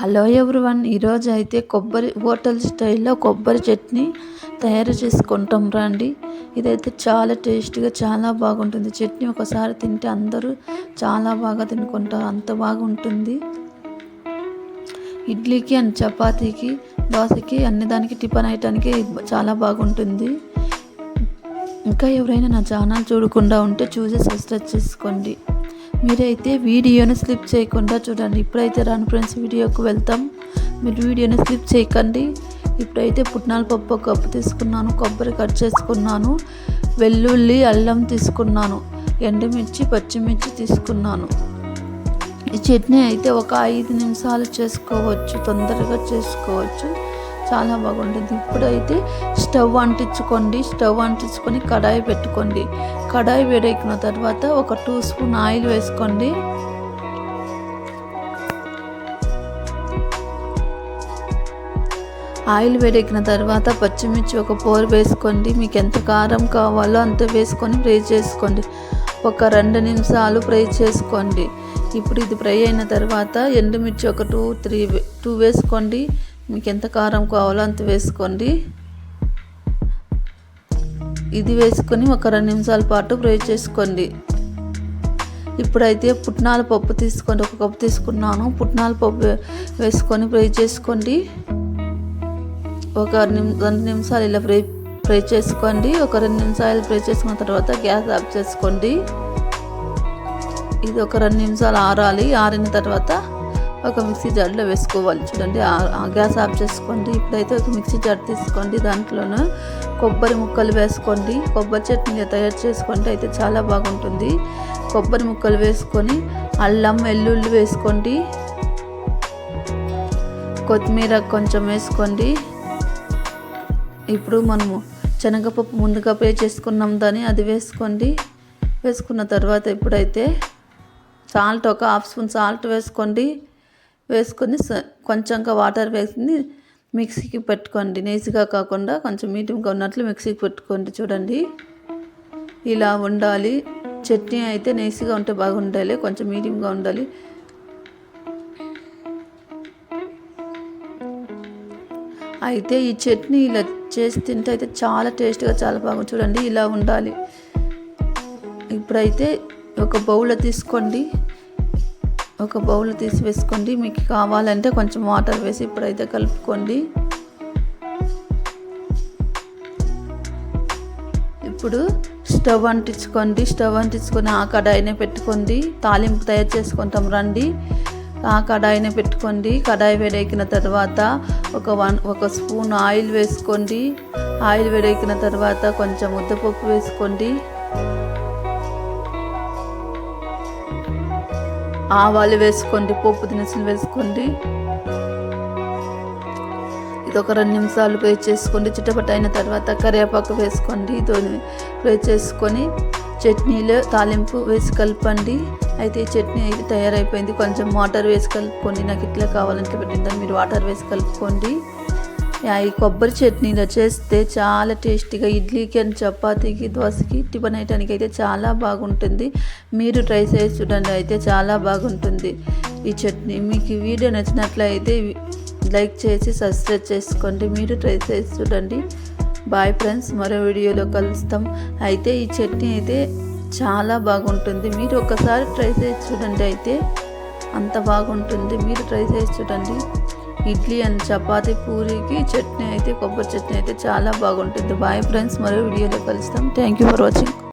Hello everyone ఈరోజు అయితే కొబ్బరి హోటల్ స్టైల్లో కొబ్బరి చట్నీ తయారు చేసుకుంటాం రండి. ఇదైతే చాలా టేస్టీగా చాలా బాగుంటుంది. చట్నీ ఒకసారి తింటే అందరూ చాలా బాగా తినుకుంటారు అంత బాగుంటుంది. ఇడ్లీకి అండ్ చపాతీకి దోశకి అన్ని దానికి టిఫిన్ ఐటానికి చాలా బాగుంటుంది. ఇంకా ఎవరైనా నా ఛానల్ చూడకుండా ఉంటే చూసి సబ్స్క్రైబ్ చేసుకోండి. మీరైతే వీడియోని స్లిప్ చేయకుండా చూడండి. ఇప్పుడైతే రాను ఫ్రెండ్స్ వీడియోకి వెళ్తాం. మీరు వీడియోని స్లిప్ చేయకండి. ఇప్పుడైతే పుట్నాల పప్పు కప్పు తీసుకున్నాను. కొబ్బరి కట్ చేసుకున్నాను. వెల్లుల్లి అల్లం తీసుకున్నాను. ఎండుమిర్చి పచ్చిమిర్చి తీసుకున్నాను. ఈ చట్నీ అయితే ఒక ఐదు నిమిషాలు చేసుకోవచ్చు. తొందరగా చేసుకోవచ్చు. చాలా బాగుంటుంది. ఇప్పుడైతే స్టవ్ అంటించుకోండి. స్టవ్ అంటించుకొని కడాయి పెట్టుకోండి. కడాయి వేడెక్కిన తర్వాత ఒక టూ స్పూన్ ఆయిల్ వేసుకోండి. ఆయిల్ వేడెక్కిన తర్వాత పచ్చిమిర్చి ఒక పోరు వేసుకోండి. మీకు ఎంత కారం కావాలో అంత వేసుకొని ఫ్రై చేసుకోండి. ఒక రెండు నిమిషాలు ఫ్రై చేసుకోండి. ఇప్పుడు ఇది ఫ్రై అయిన తర్వాత ఎండుమిర్చి ఒక టూ త్రీ టూ వేసుకోండి. మీకు ఎంత కారం కావాలో అంత వేసుకోండి. ఇది వేసుకొని ఒక రెండు నిమిషాల పాటు ఫ్రై చేసుకోండి. ఇప్పుడైతే పుట్నాల పప్పు తీసుకోండి. ఒక కప్పు తీసుకున్నాను. పుట్నాల పప్పు వేసుకొని ఫ్రై చేసుకోండి. ఒక రెండు నిమిషాలు ఇలా ఫ్రై ఫ్రై చేసుకోండి. ఒక రెండు నిమిషాలు ఫ్రై చేసుకున్న తర్వాత గ్యాస్ ఆఫ్ చేసుకోండి. ఇది ఒక రెండు నిమిషాలు ఆరాలి. ఆరిన తర్వాత ఒక మిక్సీ జార్లో వేసుకోవాలి. చూడండి గ్యాస్ ఆఫ్ చేసుకోండి. ఇప్పుడైతే ఒక మిక్సీ జార్ తీసుకోండి. దాంట్లోనూ కొబ్బరి ముక్కలు వేసుకోండి. కొబ్బరి చట్నీ తయారు చేసుకోండి అయితే చాలా బాగుంటుంది. కొబ్బరి ముక్కలు వేసుకొని అల్లం వెల్లుల్లి వేసుకోండి. కొత్తిమీర కొంచెం వేసుకోండి. ఇప్పుడు మనము శనగపప్పు ముందుగా పే చేసుకున్నాం దాన్ని అది వేసుకోండి. వేసుకున్న తర్వాత ఇప్పుడైతే సాల్ట్ ఒక హాఫ్ స్పూన్ సాల్ట్ వేసుకోండి. వేసుకొని కొంచెంగా వాటర్ వేసుకుని మిక్సీకి పెట్టుకోండి. నేసిగా కాకుండా కొంచెం మీడియంగా ఉన్నట్లు మిక్సీకి పెట్టుకోండి చూడండి. ఇలా ఉండాలి. చట్నీ అయితే నేసిగా ఉంటే బాగుండాలి. కొంచెం మీడియంగా ఉండాలి. అయితే ఈ చట్నీ ఇలా చేసి తింటే అయితే చాలా టేస్ట్గా చాలా బాగుంది చూడండి ఇలా ఉండాలి. ఇప్పుడైతే ఒక బౌల్ తీసుకోండి. ఒక బౌల్ తీసి వేసుకోండి. మీకు కావాలంటే కొంచెం వాటర్ వేసి ఇప్పుడైతే కలుపుకోండి. ఇప్పుడు స్టవ్ అంటించుకోండి. స్టవ్ అంటించుకొని ఆ కడాయినే పెట్టుకోండి. తాలింపు తయారు చేసుకుంటాం రండి. ఆ కడాయినే పెట్టుకోండి. కడాయి వేడెక్కిన తర్వాత ఒక వన్ ఒక స్పూన్ ఆయిల్ వేసుకోండి. ఆయిల్ వేడెక్కిన తర్వాత కొంచెం ఉద్దపప్పు వేసుకోండి. ఆవాలు వేసుకోండి పోపు దినుసులు వేసుకోండి. ఇది ఒక రెండు నిమిషాలు ఫ్రై చేసుకోండి. చిట్టపట్ట అయిన తర్వాత కరివేపాకు వేసుకోండి. దీన్ని ఫ్రై చేసుకొని చట్నీలో తాలింపు వేసి కలపండి. అయితే చట్నీ అయితే తయారైపోయింది. కొంచెం వాటర్ వేసి కలుపుకోండి. నాకు ఇట్లా కావాలంటే పెట్టిందని మీరు వాటర్ వేసి కలుపుకోండి. ఈ కొబ్బరి చట్నీలో చేస్తే చాలా టేస్టీగా ఇడ్లీకి అని చపాతీకి దోశకి టిఫిన్ ఐటానికి అయితే చాలా బాగుంటుంది. మీరు ట్రై చేసి చూడండి అయితే చాలా బాగుంటుంది ఈ చట్నీ. మీకు ఈ వీడియో నచ్చినట్లయితే లైక్ చేసి సబ్స్క్రైబ్ చేసుకోండి. మీరు ట్రై చేసి చూడండి. బాయ్ ఫ్రెండ్స్ మరో వీడియోలో కలుస్తాం. అయితే ఈ చట్నీ అయితే చాలా బాగుంటుంది. మీరు ఒకసారి ట్రై చేసి చూడండి అయితే అంత బాగుంటుంది. మీరు ట్రై చేసి చూడండి. ఇడ్లీ అండ్ చపాతి పూరికి చట్నీ అయితే కొబ్బరి చట్నీ అయితే చాలా బాగుంటుంది. బాయ్ ఫ్రెండ్స్ మరో వీడియోలో కలుస్తాం. Thank you for watching